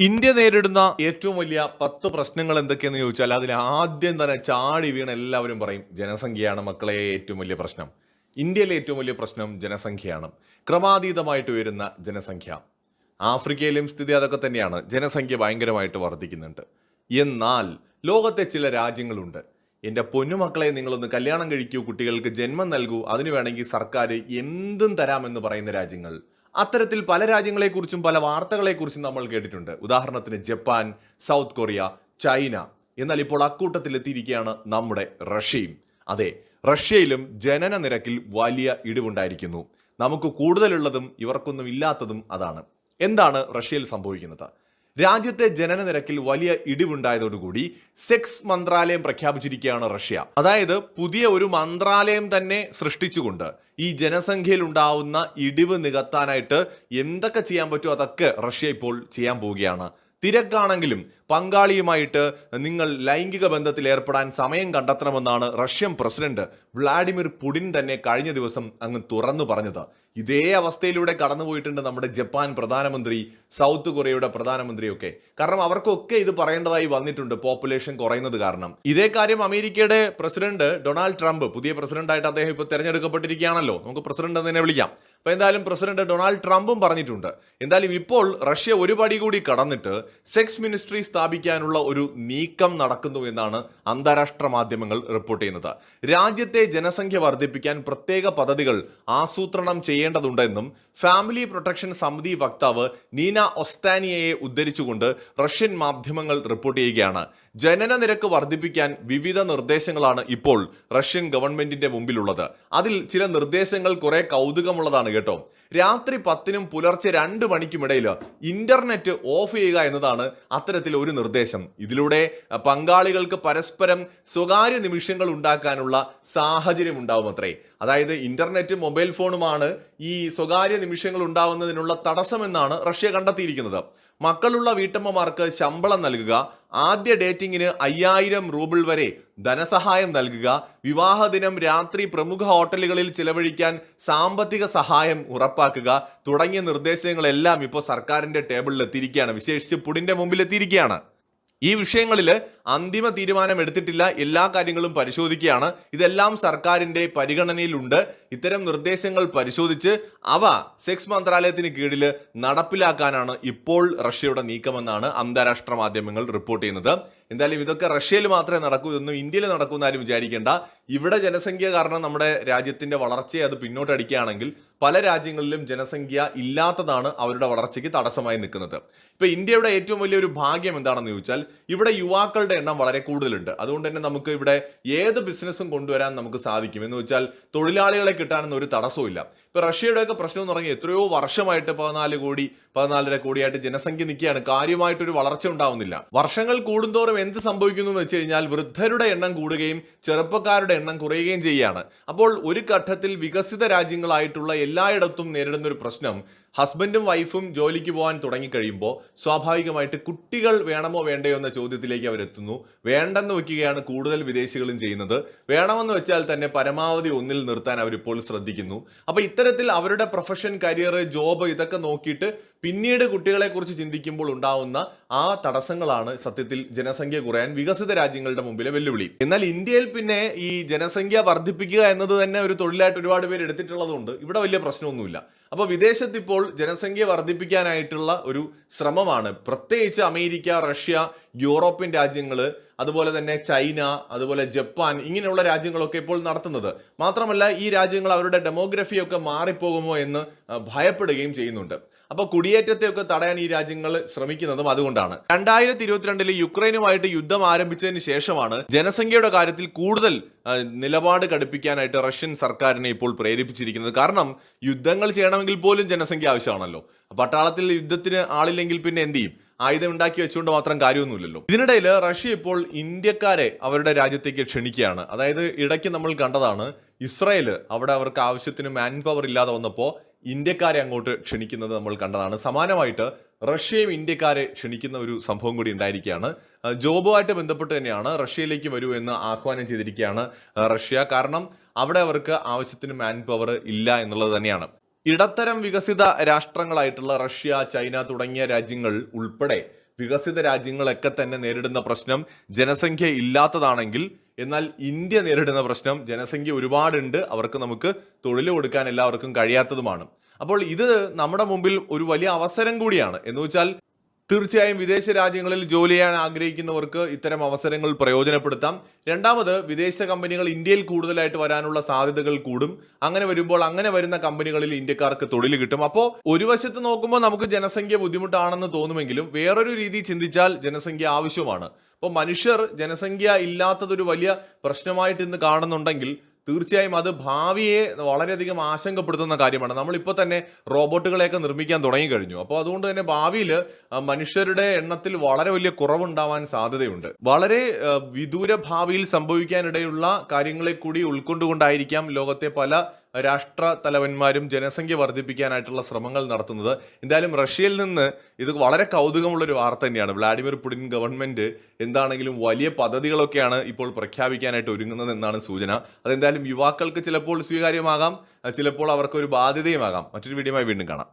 India നേരിടുന്ന ഏറ്റവും വലിയ പത്ത് പ്രശ്നങ്ങൾ എന്തൊക്കെയെന്ന് ചോദിച്ചാൽ അതിൽ ആദ്യം തന്നെ ചാടി വീണ എല്ലാവരും പറയും ജനസംഖ്യയാണ് മക്കളെ ഏറ്റവും വലിയ പ്രശ്നം. ഇന്ത്യയിലെ ഏറ്റവും വലിയ പ്രശ്നം ജനസംഖ്യയാണ്. ക്രമാതീതമായിട്ട് ഉയരുന്ന ജനസംഖ്യ. ആഫ്രിക്കയിലും സ്ഥിതി അതൊക്കെ തന്നെയാണ്. ജനസംഖ്യ ഭയങ്കരമായിട്ട് വർദ്ധിക്കുന്നുണ്ട്. എന്നാൽ ലോകത്തെ ചില രാജ്യങ്ങളുണ്ട്. എന്റെ പൊന്നുമക്കളെ നിങ്ങളൊന്ന് കല്യാണം കഴിക്കൂ കുട്ടികൾക്ക് ജന്മം നൽകൂ അതിന് വേണമെങ്കിൽ സർക്കാർ എന്തും തരാമെന്ന് പറയുന്ന രാജ്യങ്ങൾ. അത്തരത്തിൽ പല രാജ്യങ്ങളെക്കുറിച്ചും പല വാർത്തകളെക്കുറിച്ചും നമ്മൾ കേട്ടിട്ടുണ്ട്. ഉദാഹരണത്തിന് ജപ്പാൻ സൗത്ത് കൊറിയ ചൈന. എന്നാൽ ഇപ്പോൾ അക്കൂട്ടത്തിൽ എത്തിയിരിക്കുകയാണ് നമ്മുടെ റഷ്യയും. അതെ റഷ്യയിലും ജനന നിരക്കിൽ വലിയ ഇടിവുണ്ടായിരിക്കുന്നു. നമുക്ക് കൂടുതലുള്ളതും ഇവർക്കൊന്നും ഇല്ലാത്തതും അതാണ്. എന്താണ് റഷ്യയിൽ സംഭവിക്കുന്നത്? രാജ്യത്തെ ജനന നിരക്കിൽ വലിയ ഇടിവുണ്ടായതോടുകൂടി സെക്സ് മന്ത്രാലയം പ്രഖ്യാപിച്ചിരിക്കുകയാണ് റഷ്യ. അതായത് പുതിയ ഒരു മന്ത്രാലയം തന്നെ സൃഷ്ടിച്ചുകൊണ്ട് ഈ ജനസംഖ്യയിൽ ഉണ്ടാവുന്ന ഇടിവ് നികത്താനായിട്ട് എന്തൊക്കെ ചെയ്യാൻ പറ്റുമോ അതൊക്കെ റഷ്യ ഇപ്പോൾ ചെയ്യാൻ പോവുകയാണ്. തിരക്കാണെങ്കിലും പങ്കാളിയുമായിട്ട് നിങ്ങൾ ലൈംഗിക ബന്ധത്തിൽ ഏർപ്പെടാൻ സമയം കണ്ടെത്തണമെന്നാണ് റഷ്യൻ പ്രസിഡന്റ് വ്ളാഡിമിർ പുടിൻ തന്നെ കഴിഞ്ഞ ദിവസം അങ്ങ് തുറന്നു പറഞ്ഞത്. ഇതേ അവസ്ഥയിലൂടെ കടന്നുപോയിട്ടുണ്ട് നമ്മുടെ ജപ്പാൻ പ്രധാനമന്ത്രി സൗത്ത് കൊറിയയുടെ പ്രധാനമന്ത്രിയൊക്കെ. കാരണം അവർക്കൊക്കെ ഇത് പറയേണ്ടതായി വന്നിട്ടുണ്ട് പോപ്പുലേഷൻ കുറയുന്നത് കാരണം. ഇതേ കാര്യം അമേരിക്കയുടെ പ്രസിഡന്റ് ഡൊണാൾഡ് ട്രംപ് പുതിയ പ്രസിഡന്റായിട്ട് അദ്ദേഹം ഇപ്പോൾ തിരഞ്ഞെടുക്കപ്പെട്ടിരിക്കുകയാണല്ലോ. നമുക്ക് പ്രസിഡന്റ് എന്ന് തന്നെ വിളിക്കാം. അപ്പൊ എന്തായാലും പ്രസിഡന്റ് ഡൊണാൾഡ് ട്രംപും പറഞ്ഞിട്ടുണ്ട്. എന്തായാലും ഇപ്പോൾ റഷ്യ ഒരു പടി കൂടി കടന്നിട്ട് സെക്സ് മിനിസ്ട്രി സ്ഥാപിക്കാനുള്ള ഒരു നീക്കം നടക്കുന്നു എന്നാണ് അന്താരാഷ്ട്ര മാധ്യമങ്ങൾ റിപ്പോർട്ട് ചെയ്യുന്നത്. രാജ്യത്തെ ജനസംഖ്യ വർദ്ധിപ്പിക്കാൻ പ്രത്യേക പദ്ധതികൾ ആസൂത്രണം ചെയ്യേണ്ടതുണ്ടെന്നും ഫാമിലി പ്രൊട്ടക്ഷൻ സമിതി വക്താവ് നീന ഒസ്താനിയയെ ഉദ്ധരിച്ചുകൊണ്ട് റഷ്യൻ മാധ്യമങ്ങൾ റിപ്പോർട്ട് ചെയ്യുകയാണ്. ജനന നിരക്ക് വർദ്ധിപ്പിക്കാൻ വിവിധ നിർദ്ദേശങ്ങളാണ് ഇപ്പോൾ റഷ്യൻ ഗവൺമെന്റിന്റെ മുമ്പിലുള്ളത്. അതിൽ ചില നിർദ്ദേശങ്ങൾ കുറെ കൗതുകമുള്ളതാണ് കേട്ടോ. രാത്രി പത്തിനും പുലർച്ചെ രണ്ട് മണിക്കുമിടയിൽ ഇന്റർനെറ്റ് ഓഫ് ചെയ്യുക എന്നതാണ് അത്തരത്തിൽ ഒരു നിർദ്ദേശം. ഇതിലൂടെ പങ്കാളികൾക്ക് പരസ്പരം സ്വകാര്യ നിമിഷങ്ങൾ ഉണ്ടാക്കാനുള്ള സാഹചര്യം ഉണ്ടാവും അത്രേ അതായത് ഇന്റർനെറ്റ് മൊബൈൽ ഫോണുമാണ് ഈ സ്വകാര്യ നിമിഷങ്ങൾ ഉണ്ടാവുന്നതിനുള്ള തടസ്സമെന്നാണ് റഷ്യ കണ്ടെത്തിയിരിക്കുന്നത്. മക്കളുള്ള വീട്ടമ്മമാർക്ക് ശമ്പളം നൽകുക. ആദ്യ ഡേറ്റിംഗിന് അയ്യായിരം റൂബിൾ വരെ ധനസഹായം നൽകുക. വിവാഹദിനം രാത്രി പ്രമുഖ ഹോട്ടലുകളിൽ ചിലവഴിക്കാൻ സാമ്പത്തിക സഹായം ഉറപ്പാക്കുക. തുടങ്ങിയ നിർദ്ദേശങ്ങളെല്ലാം ഇപ്പോൾ സർക്കാരിന്റെ ടേബിളിൽ എത്തിയിരിക്കുകയാണ് വിശേഷിച്ച് പുടിന്റെ മുമ്പിൽ എത്തിയിരിക്കുകയാണ് ഈ വിഷയങ്ങളിൽ അന്തിമ തീരുമാനം എടുത്തിട്ടില്ല എല്ലാ കാര്യങ്ങളും പരിശോധിക്കുകയാണ്. ഇതെല്ലാം സർക്കാരിന്റെ പരിഗണനയിലുണ്ട്. ഇത്തരം നിർദ്ദേശങ്ങൾ പരിശോധിച്ച് അവ സെക്സ് മന്ത്രാലയത്തിന് കീഴിൽ നടപ്പിലാക്കാനാണ് ഇപ്പോൾ റഷ്യയുടെ നീക്കമെന്നാണ് അന്താരാഷ്ട്ര മാധ്യമങ്ങൾ റിപ്പോർട്ട് ചെയ്യുന്നത്. എന്തായാലും ഇതൊക്കെ റഷ്യയിൽ മാത്രമേ നടക്കൂ ഇതൊന്നും ഇന്ത്യയിൽ നടക്കുമെന്ന് ആരും വിചാരിക്കേണ്ട. ഇവിടെ ജനസംഖ്യ കാരണം നമ്മുടെ രാജ്യത്തിന്റെ വളർച്ചയെ അത് പിന്നോട്ടടിക്കുകയാണെങ്കിൽ പല രാജ്യങ്ങളിലും ജനസംഖ്യ ഇല്ലാത്തതാണ് അവരുടെ വളർച്ചയ്ക്ക് തടസ്സമായി നിൽക്കുന്നത്. ഇപ്പൊ ഇന്ത്യയുടെ ഏറ്റവും വലിയൊരു ഭാഗ്യം എന്താണെന്ന് ചോദിച്ചാൽ ഇവിടെ യുവാക്കളുടെ എണ്ണം വളരെ കൂടുതലുണ്ട്. അതുകൊണ്ട് തന്നെ നമുക്ക് ഇവിടെ ഏത് ബിസിനസ്സും കൊണ്ടുവരാൻ നമുക്ക് സാധിക്കും. എന്ന് വെച്ചാൽ തൊഴിലാളികളെ കിട്ടാനൊന്നും ഒരു തടസ്സവും ഇല്ല. ഇപ്പൊ റഷ്യയുടെയൊക്കെ പ്രശ്നം എന്ന് പറഞ്ഞാൽ എത്രയോ വർഷമായിട്ട് പതിനാല് കോടി പതിനാലര കോടിയായിട്ട് ജനസംഖ്യ നിൽക്കുകയാണ്. കാര്യമായിട്ടൊരു വളർച്ച ഉണ്ടാവുന്നില്ല. വർഷങ്ങൾ കൂടുന്തോറും എന്ത് സംഭവിക്കുന്നു എന്ന് വെച്ച് കഴിഞ്ഞാൽ വൃദ്ധരുടെ എണ്ണം കൂടുകയും ചെറുപ്പക്കാരുടെ എണ്ണം കുറയുകയും ചെയ്യുകയാണ്. അപ്പോൾ ഒരു ഘട്ടത്തിൽ വികസിത രാജ്യങ്ങളായിട്ടുള്ള എല്ലായിടത്തും നേരിടുന്ന ഒരു പ്രശ്നം ഹസ്ബൻഡും വൈഫും ജോലിക്ക് പോകാൻ തുടങ്ങിക്കഴിയുമ്പോൾ സ്വാഭാവികമായിട്ട് കുട്ടികൾ വേണമോ വേണ്ടയോ എന്ന ചോദ്യത്തിലേക്ക് അവരെത്തുന്നു. വേണ്ടെന്ന് വയ്ക്കുകയാണ് കൂടുതൽ വിദേശികളും ചെയ്യുന്നത്. വേണമെന്ന് വെച്ചാൽ തന്നെ പരമാവധി ഒന്നിൽ നിർത്താൻ അവരിപ്പോൾ ശ്രദ്ധിക്കുന്നു. അപ്പോൾ ഇത്തരത്തിൽ അവരുടെ പ്രൊഫഷൻ കരിയർ ജോബ് ഇതൊക്കെ നോക്കിയിട്ട് പിന്നീട് കുട്ടികളെക്കുറിച്ച് ചിന്തിക്കുമ്പോൾ ഉണ്ടാവുന്ന ആ തടസ്സങ്ങളാണ് സത്യത്തിൽ ജനസംഖ്യ കുറയാൻ വികസിത രാജ്യങ്ങളുടെ മുമ്പിലെ വെല്ലുവിളി. എന്നാൽ ഇന്ത്യയിൽ പിന്നെ ഈ ജനസംഖ്യ വർദ്ധിപ്പിക്കുക എന്നത് തന്നെ ഒരു തൊഴിലായിട്ട് ഒരുപാട് പേര് എടുത്തിട്ടുള്ളതുകൊണ്ട് ഇവിടെ വലിയ പ്രശ്നമൊന്നുമില്ല. അപ്പോൾ വിദേശത്ത് ഇപ്പോൾ ജനസംഖ്യ വർദ്ധിപ്പിക്കാനായിട്ടുള്ള ഒരു ശ്രമമാണ്. പ്രത്യേകിച്ച് അമേരിക്ക റഷ്യ യൂറോപ്യൻ രാജ്യങ്ങൾ അതുപോലെ തന്നെ ചൈന അതുപോലെ ജപ്പാൻ ഇങ്ങനെയുള്ള രാജ്യങ്ങളൊക്കെ ഇപ്പോൾ നടത്തുന്നത്. മാത്രമല്ല ഈ രാജ്യങ്ങൾ അവരുടെ ഡെമോഗ്രഫിയൊക്കെ മാറിപ്പോകുമോ എന്ന് ഭയപ്പെടുകയും ചെയ്യുന്നുണ്ട്. അപ്പോൾ കുടിയേറ്റത്തെയൊക്കെ തടയാൻ ഈ രാജ്യങ്ങൾ ശ്രമിക്കുന്നതും അതുകൊണ്ടാണ്. രണ്ടായിരത്തി ഇരുപത്തിരണ്ടിൽ യുക്രൈനുമായിട്ട് യുദ്ധം ആരംഭിച്ചതിന് ശേഷമാണ് ജനസംഖ്യയുടെ കാര്യത്തിൽ കൂടുതൽ നിലപാട് കടുപ്പിക്കാനായിട്ട് റഷ്യൻ സർക്കാരിനെ ഇപ്പോൾ പ്രേരിപ്പിച്ചിരിക്കുന്നത്. കാരണം യുദ്ധങ്ങൾ ചെയ്യണമെങ്കിൽ പോലും ജനസംഖ്യ ആവശ്യമാണല്ലോ. പട്ടാളത്തിൽ യുദ്ധത്തിന് ആളില്ലെങ്കിൽ പിന്നെ എന്ത് ചെയ്യും? ആയുധം ഉണ്ടാക്കി വെച്ചുകൊണ്ട് മാത്രം കാര്യമൊന്നുമില്ലല്ലോ. ഇതിനിടയിൽ റഷ്യ ഇപ്പോൾ ഇന്ത്യക്കാരെ അവരുടെ രാജ്യത്തേക്ക് ക്ഷണിക്കുകയാണ്. അതായത് ഇടയ്ക്ക് നമ്മൾ കണ്ടതാണ് ഇസ്രായേൽ അവിടെ അവർക്ക് ആവശ്യത്തിന് മാൻ പവർ ഇല്ലാതെ വന്നപ്പോൾ ഇന്ത്യക്കാരെ അങ്ങോട്ട് ക്ഷണിക്കുന്നത് നമ്മൾ കണ്ടതാണ്. സമാനമായിട്ട് റഷ്യയും ഇന്ത്യക്കാരെ ക്ഷണിക്കുന്ന ഒരു സംഭവം കൂടി ഉണ്ടായിരിക്കുകയാണ്. ജോബുമായിട്ട് ബന്ധപ്പെട്ട് തന്നെയാണ് റഷ്യയിലേക്ക് വരൂ എന്ന് ആഹ്വാനം ചെയ്തിരിക്കുകയാണ് റഷ്യ. കാരണം അവിടെ അവർക്ക് ആവശ്യത്തിന് മാൻ പവർ ഇല്ല എന്നുള്ളത് തന്നെയാണ്. ഇടത്തരം വികസിത രാഷ്ട്രങ്ങളായിട്ടുള്ള റഷ്യ ചൈന തുടങ്ങിയ രാജ്യങ്ങൾ ഉൾപ്പെടെ വികസിത രാജ്യങ്ങളൊക്കെ തന്നെ നേരിടുന്ന പ്രശ്നം ജനസംഖ്യ ഇല്ലാത്തതാണെങ്കിൽ എന്നാൽ ഇന്ത്യ നേരിടുന്ന പ്രശ്നം ജനസംഖ്യ ഒരുപാടുണ്ട് അവർക്ക് നമുക്ക് തൊഴിൽ കൊടുക്കാൻ എല്ലാവർക്കും കഴിയാത്തതുമാണ്. അപ്പോൾ ഇത് നമ്മുടെ മുമ്പിൽ ഒരു വലിയ അവസരം കൂടിയാണ്. എന്ന് വെച്ചാൽ തീർച്ചയായും വിദേശ രാജ്യങ്ങളിൽ ജോലി ചെയ്യാൻ ആഗ്രഹിക്കുന്നവർക്ക് ഇത്തരം അവസരങ്ങൾ പ്രയോജനപ്പെടുത്താം. രണ്ടാമത് വിദേശ കമ്പനികൾ ഇന്ത്യയിൽ കൂടുതലായിട്ട് വരാനുള്ള സാധ്യതകൾ കൂടും. അങ്ങനെ വരുമ്പോൾ അങ്ങനെ വരുന്ന കമ്പനികളിൽ ഇന്ത്യക്കാർക്ക് തൊഴിൽ കിട്ടും. അപ്പോൾ ഒരു വശത്ത് നോക്കുമ്പോൾ നമുക്ക് ജനസംഖ്യ ബുദ്ധിമുട്ടാണെന്ന് തോന്നുമെങ്കിലും വേറൊരു രീതി ചിന്തിച്ചാൽ ജനസംഖ്യ ആവശ്യമാണ്. അപ്പോൾ മനുഷ്യർ ജനസംഖ്യ ഇല്ലാത്തതൊരു വലിയ പ്രശ്നമായിട്ട് ഇന്ന് കാണുന്നുണ്ടെങ്കിൽ തീർച്ചയായും അത് ഭാവിയെ വളരെയധികം ആശങ്കപ്പെടുത്തുന്ന കാര്യമാണ്. നമ്മളിപ്പോൾ തന്നെ റോബോട്ടുകളെയൊക്കെ നിർമ്മിക്കാൻ തുടങ്ങി കഴിഞ്ഞു അപ്പോൾ അതുകൊണ്ട് തന്നെ ഭാവിയിൽ മനുഷ്യരുടെ എണ്ണത്തിൽ വളരെ വലിയ കുറവുണ്ടാവാൻ സാധ്യതയുണ്ട്. വളരെ വിദൂര ഭാവിയിൽ സംഭവിക്കാനിടയുള്ള കാര്യങ്ങളെ കൂടി ഉൾക്കൊണ്ടുകൊണ്ടായിരിക്കാം ലോകത്തെ പല രാഷ്ട്ര തലവന്മാരും ജനസംഖ്യ വർദ്ധിപ്പിക്കാനായിട്ടുള്ള ശ്രമങ്ങൾ നടത്തുന്നത്. എന്തായാലും റഷ്യയിൽ നിന്ന് ഇത് വളരെ കൗതുകമുള്ളൊരു വാർത്ത തന്നെയാണ്. വ്ളാഡിമിർ പുടിൻ ഗവൺമെന്റ് എന്താണെങ്കിലും വലിയ പദ്ധതികളൊക്കെയാണ് ഇപ്പോൾ പ്രഖ്യാപിക്കാനായിട്ട് ഒരുങ്ങുന്നത് എന്നാണ് സൂചന. അതെന്തായാലും യുവാക്കൾക്ക് ചിലപ്പോൾ സ്വീകാര്യമാകാം ചിലപ്പോൾ അവർക്കൊരു ബാധ്യതയുമാകാം. മറ്റൊരു വീഡിയോയുമായി വീണ്ടും കാണാം.